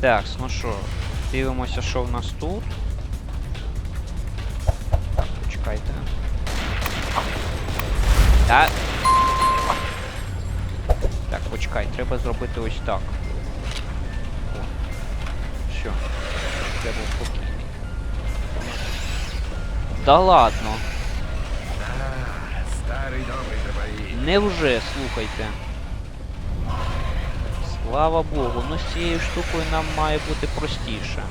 Так, ну що, дивимося, що в нас тут. Так, почекайте. Так. Так, почекай, треба зробити ось так. О. Все. Треба спокійний. Да ладно. Старий добрий. Невже, слухайте. Слава Богу, ну з цією штукою нам має бути простіше.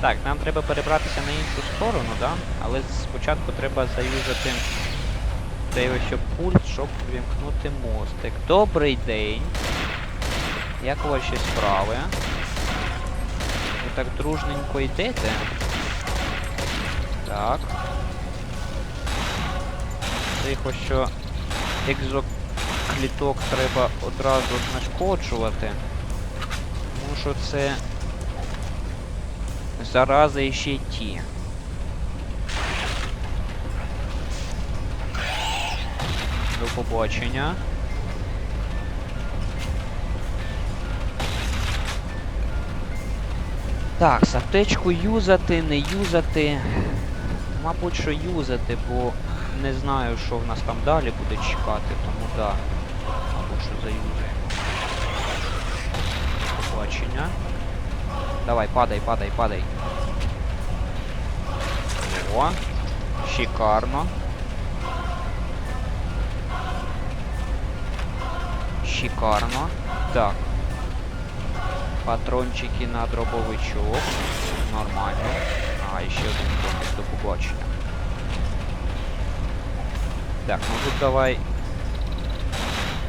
Так, нам треба перебратися на іншу сторону, да? Але спочатку треба заюзати цей ось пульт, щоб вімкнути мостик. Добрий день. Як ваші справи? Ви так дружненько йдете? Так. Тихо, що екзокліток треба одразу знешкоджувати. Тому що це зарази ще й ті. До побачення. Так, аптечку юзати, не юзати. Мабуть, що юзати, бо не знаю, що в нас там далі буде чекати, тому да. Мабуть, що заюзаємо. До Побачення. Давай, падай, падай, падай. О, шикарно. Шикарно. Так. Патрончики на дробовичок. Нормально. А, і ще один домик до. Так, ну тут давай.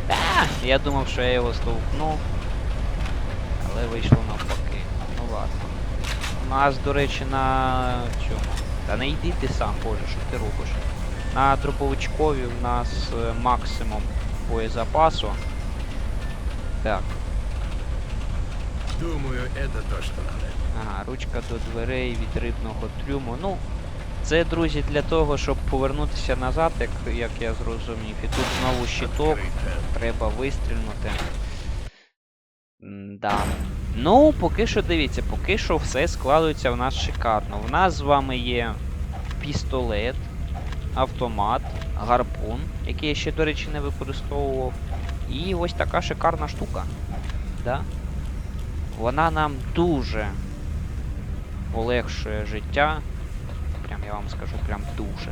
А, я думав, що я його стовкну. Але вийшло навпаки. Ну ладно. У нас, до речі, на чому? Та не йди ти сам, боже, що ти робиш? На дробовичкові в нас е, максимум боєзапасу. Так, Думаю, это то, что надо. Ага, ручка до дверей від рибного трюму. Ну, це, друзі, для того, щоб повернутися назад, як, як я зрозумів. І тут знову щиток, треба вистрільнути. Да. Ну, поки що дивіться, поки що все складується в нас шикарно. В нас з вами є пістолет, автомат, гарпун, який я ще, до речі, не використовував. І ось така шикарна штука. Да? Вона нам дуже полегшує життя. Прям я вам скажу, прям дуже.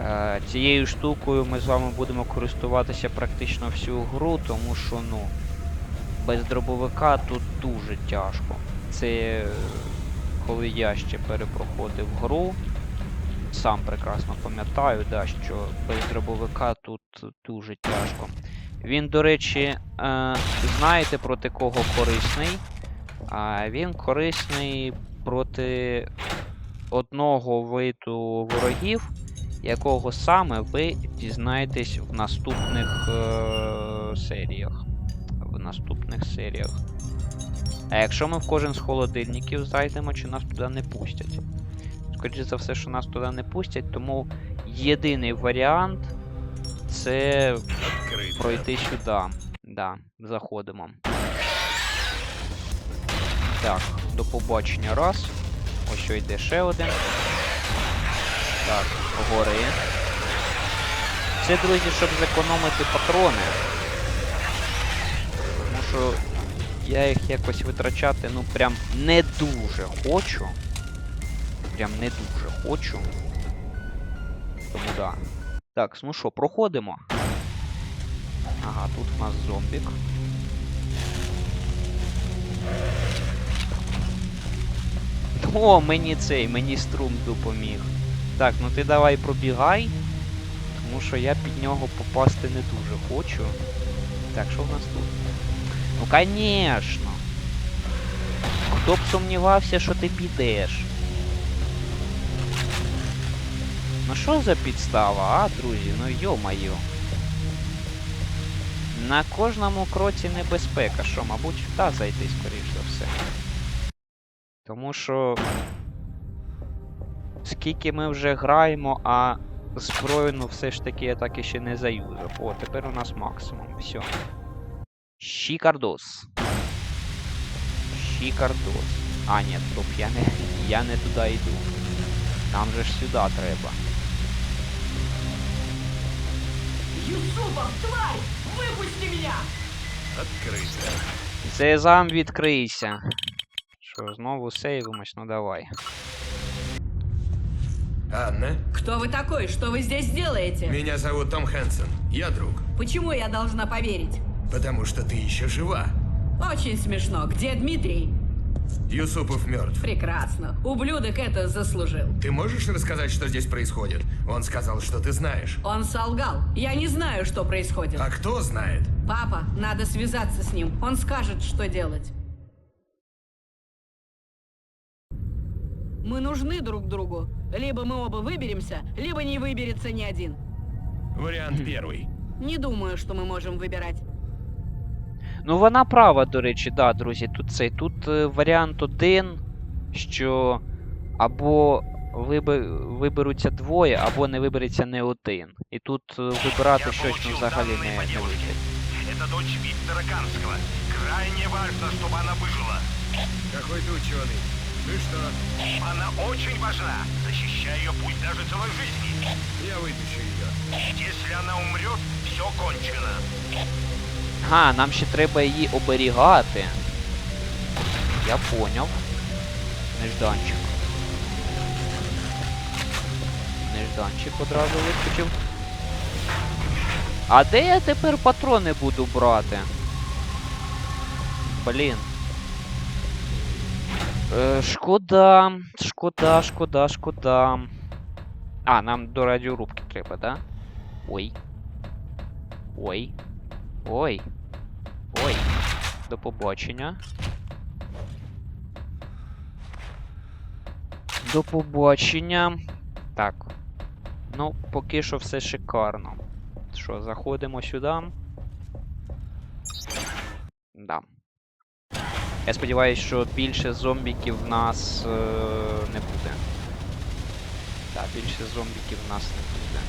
Е, цією штукою ми з вами будемо користуватися практично всю гру, тому що ну, без дробовика тут дуже тяжко. Це е, коли я ще перепроходив гру. Сам прекрасно пам'ятаю, да, що без дробовика тут дуже тяжко. Він, до речі, е, знаєте проти кого корисний? А він корисний проти одного виду ворогів, якого саме ви дізнаєтесь в наступних е, серіях. В наступних серіях. А якщо ми в кожен з холодильників зайдемо, чи нас туди не пустять? Скоріше за все, що нас туди не пустять, тому єдиний варіант це Открыто. пройти сюди. Да, заходимо. Так, до побачення раз. Ось що йде ще один. Так, гори. Це, друзі, щоб зекономити патрони. Тому що я їх якось витрачати, ну прям не дуже хочу. Прям не дуже хочу. Тому да. Так, ну що, проходимо. Ага, тут в нас зомбік. О, мені цей, мені струм допоміг. Так, ну ти давай пробігай. Тому що я під нього попасти не дуже хочу. Так, що в нас тут? Ну, конечно. Хто б сумнівався, що ти підеш? Ну що за підстава, а, друзі? Ну йо-майо. На кожному кроці небезпека, що, мабуть, та зайти, скоріш за все. Тому що. Скільки ми вже граємо, а збройну все ж таки я так і ще не заюзав. О, тепер у нас максимум. Все. Шікардос. Пікардос. А, ні, стоп, я не, я не туди йду. Нам же ж сюди треба. Юсупов, тварь! Выпусти меня! Открыто. Сезам відкрийся. Що, знову сейвимось? Ну давай. Анна, Кто вы такой? Что вы здесь делаете? меня зовут Том Хэнсон. Я друг. Почему я должна поверить? Потому что ты еще жива. Очень смешно. Где Дмитрий? Юсупов мертв. Прекрасно. Ублюдок это заслужил. Ты можешь рассказать, что здесь происходит? Он сказал, что ты знаешь. Он солгал. Я не знаю, что происходит. А кто знает? Папа, надо связаться с ним. Он скажет, что делать. Мы нужны друг другу. Либо мы оба выберемся, либо не выберется ни один. Вариант первый. Не думаю, что мы можем выбирать. Ну вона права, до речі, да, друзі. Тут цей. Тут е, варіант один, що або виби... виберуться двоє, або не вибереться не один. І тут е, вибирати Я щось ну, получил взагалі данные не, по не девушке. вийде. Это дочь Виктора Канского. Крайне важно, чтобы она выжила. Какой ты ученый? Ну что, Она очень важна. Защищай ее пусть даже целой жизни. я вытащу ее. Если она умрет, все кончено. Ага, нам ще треба її оберігати. Я поняв. Нежданчик. Нежданчик одразу вискочив. А де я тепер патрони буду брати? Блін. Е, шкода, шкода, шкода, шкода. А, нам до радіорубки треба, да? Ой. Ой. Ой. Ой. До побачення. До побачення. Так. Ну, поки що все шикарно. Що, заходимо сюди. Да. Я сподіваюся, що більше зомбіків в нас е- не буде. Так, більше зомбіків в нас не буде.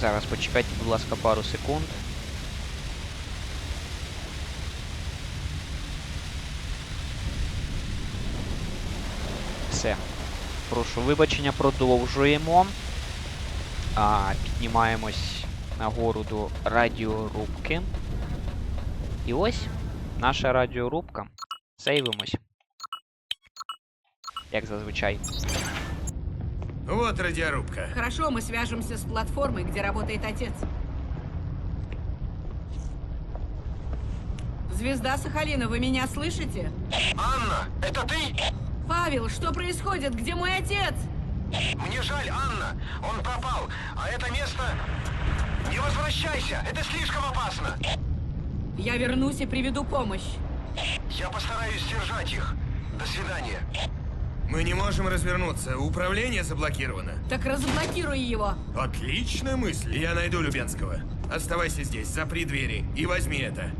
Зараз почекайте, будь ласка, пару секунд. Все. Прошу вибачення, продовжуємо. А, піднімаємось нагору до радіорубки. І ось наша радіорубка. Сейвимось. Як зазвичай. Вот радиорубка. Хорошо, мы свяжемся с платформой, где работает отец. Звезда Сахалина, вы меня слышите? Анна, это ты? Павел, что происходит? Где мой отец? Мне жаль, Анна. Он пропал. А это место... Возвращайся. Это слишком опасно. Я вернусь и приведу помощь. Я постараюсь сдержать их. До свидания. Мы не можем развернуться. Управление заблокировано. Так разблокируй его. Отличная мысль. Я найду Любенского. Оставайся здесь, запри двери и возьми это.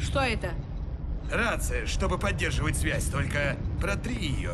Что это? Рация, чтобы поддерживать связь, только протри ее.